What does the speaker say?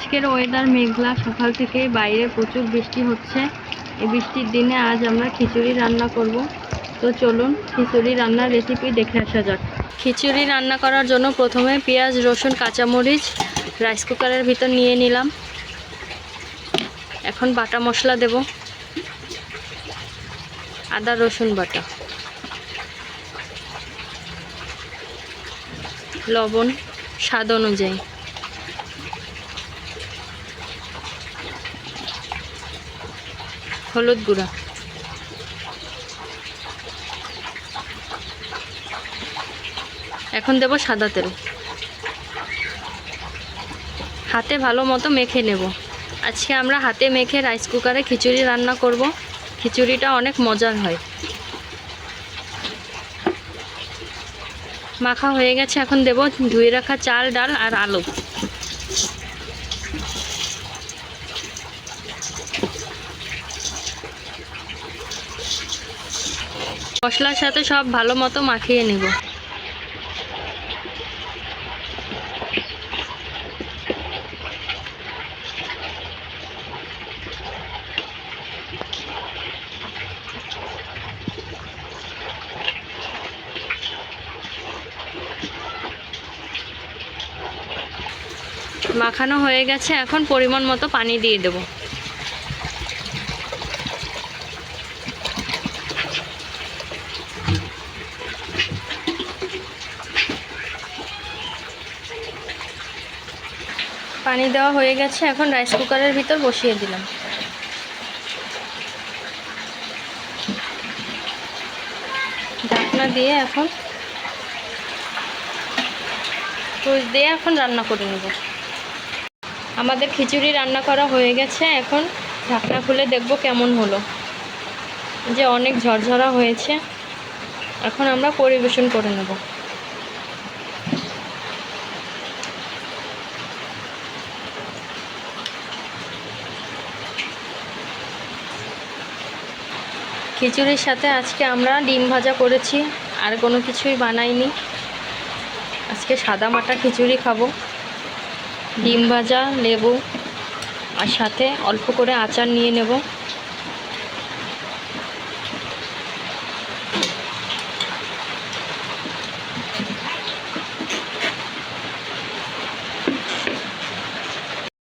আজকের ওয়েদার মেঘলা, সকাল থেকে বাইরে প্রচুর বৃষ্টি হচ্ছে। এই বৃষ্টির দিনে আজ আমরা খিচুড়ি রান্না করব। তো চলুন, খিচুড়ি রান্নার রেসিপি দেখে আসা যাক। খিচুড়ি রান্না করার জন্য প্রথমে পেঁয়াজ, রসুন, কাঁচামরিচ রাইস কুকারের ভিতর নিয়ে নিলাম। এখন বাটা মশলা দেব। আদা, রসুন বাটা। লবণ, স্বাদ অনুযায়ী। হলুদ গুঁড়া। এখন দেব সাদা তেল। হাতে ভালো মতো মেখে নেব। আজকে আমরা হাতে মেখে রাইস কুকারে খিচুড়ি রান্না করব। খিচুড়িটা অনেক মজার হয়। মাখা হয়ে গেছে, এখন দেব ধুয়ে রাখা চাল, ডাল আর আলু। মশলার সাথে সব ভালো মতো মাখিয়ে নেব। মাখানো হয়ে গেছে, এখন পরিমাণ মতো পানি দিয়ে দেব। পানি দেওয়া হয়ে গেছে, এখন রাইস কুকারের ভিতর বসিয়ে দিলাম। ঢাকনা দিয়ে এখন টুস দিয়ে এখন রান্না করে নেব। আমাদের খিচুড়ি রান্না করা হয়ে গেছে, এখন ঢাকনা খুলে দেখব কেমন হলো। যে অনেক ঝরঝরা হয়েছে, এখন আমরা পরিবেশন করে নেব। খিচুড়ির সাথে আজকে আমরা ডিম ভাজা করেছি, আর কোনো কিছুই বানাইনি। আজকে সাদা মাটা খিচুড়ি খাব, ডিম ভাজা, লেবু, আর সাথে অল্প করে আচার নিয়ে নেব।